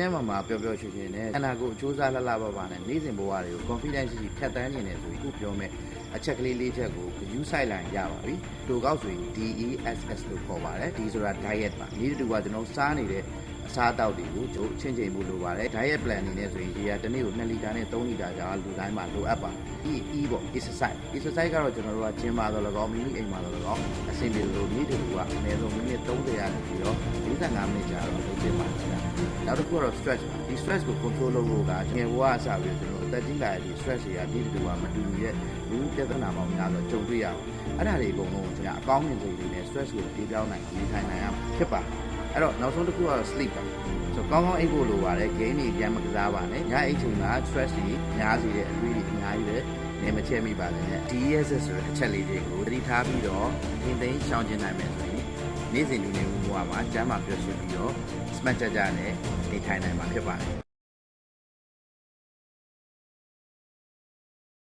ကျန်းမာမာပျော်ပျော်ရွှင်ရွှင်နဲ့ခန္ဓာကိုယ်အကျိုးစားလှလှပပနဲ့နေ့စဉ်ဘဝတွေကို confidence ရှိဖြတ်တန်းနေတယ်ဆိုရင်ခုပြောမဲ့အချက်ကလေးလေးချက်ကိုယူဆိုင်လိုက်ရပါပြီ။တိုကောက်ဆိုရင် DESS လို့ခေါ်ပါတယ်။ဒီဆိုတာ diet ပါ။ဒီတူကကျွန်တော်စားနေတဲ့အစားအသောက်တွေကိုကျိုးချင်းချင်းဖို့လိုပါတယ် diet plan အနေနဲ့ဆိုရင်ဒီကတစ်နေ့ကို2လီတာနဲ့3လီတာကြာလူတိုင်းမှာလိုအပ်ပါတယ်။ E E ပေါ့ exercise exercise ကတော့ကျွန်တော်တို့ကဂျင်မာတော့လကောင်းမိမိအိမ်မှာတော့လကောင်းအဆင်ပြေလို့နေ့တူကအနည်းဆုံးမိနစ်30ရာနေပြီးတော့45မိနစ်ကြာတော့လုပ်ဖြစ်ပါတယ်။ နောက်တစ်ခုကတော့ stress ပါဒီ stress ကို control လုပ်ဖို့ကငယ်ဘဝအစပြီးကျွန်တော်အသက်ကြီးလာတဲ့ဒီ stress တွေကဒီတူကမတူညီတဲ့လူပြဿနာပေါင်းများတော့ကြုံတွေ့ရအောင်အဲ့ဒါတွေအကုန်လုံးကိုကျွန်တော်အကောင်းမြင်စိတ်လေးနဲ့ stress ကိုပြေးပြောင်းနိုင်နေထိုင်နိုင်ရမှာဖြစ်ပါတယ်။အဲ့တော့နောက်ဆုံးတစ်ခုကတော့ sleep ပါဆိုကောင်းကောင်းအိပ်ဖို့လိုပါတယ် game တွေပြန်မကစားပါနဲ့ညအိပ်ချိန်မှာ stress တွေများစေတဲ့အတွေးတွေအများကြီးပဲနေမချဲမိပါနဲ့ DSS ဆိုတဲ့အချက်လေးတွေကိုသတိထားပြီးတော့သင်သိမ်းရှောင်ကျဉ်နိုင်မယ်ဆိုရင် နေ့စဉ်လူနေမှုဘဝမှာကျန်းမာပျော်ရွှင်ပြီးတော့ smart ကြကြနဲ့နေထိုင်နိုင်မှာဖြစ်ပါတယ်